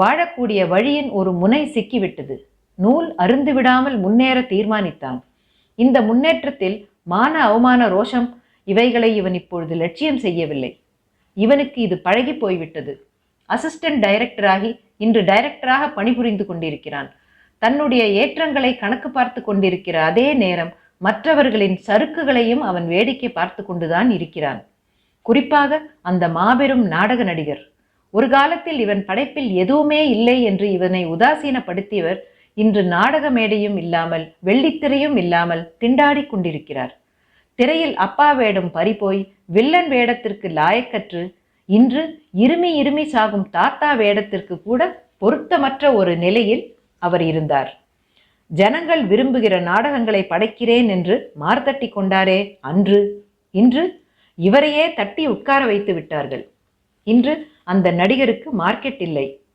வாழக்கூடிய வழியின் ஒரு முனை சிக்கிவிட்டது. நூல் அருந்து விடாமல் முன்னேற தீர்மானித்தான். இந்த முன்னேற்றத்தில் மான அவமான ரோஷம் இவைகளை இவன் இப்பொழுது லட்சியம் செய்யவில்லை. இவனுக்கு இது பழகி போய்விட்டது. அசிஸ்டன்ட் டைரக்டராகி இன்று டைரக்டராக பணிபுரிந்து கொண்டிருக்கிறான். தன்னுடைய ஏற்றங்களை கணக்கு பார்த்து கொண்டிருக்கிற அதே நேரம் மற்றவர்களின் சறுக்குகளையும் அவன் வேடிக்கை பார்த்து கொண்டுதான் இருக்கிறான். குறிப்பாக அந்த மாபெரும் நாடக நடிகர். ஒரு காலத்தில் இவன் படைப்பில் எதுவுமே இல்லை என்று இவனை உதாசீனப்படுத்தியவர் இன்று நாடக மேடையும் இல்லாமல் வெள்ளித்திரையும் இல்லாமல் திண்டாடிக் கொண்டிருக்கிறார். திரையில் அப்பா வேடம் பறிபோய் வில்லன் வேடத்திற்கு லாயக்கற்று இன்று இருமி இருமி சாகும் தாத்தா வேடத்திற்கு கூட பொருத்தமற்ற ஒரு நிலையில் அவர் இருந்தார். ஜனங்கள் விரும்புகிற நாடகங்களை படைக்கிறேன் என்று மார்த்தட்டி கொண்டாரே அன்று. இன்று இவரையே தட்டி உட்கார வைத்து விட்டார்கள். இன்று அந்த நடிகருக்கு மார்க்கெட் இல்லை.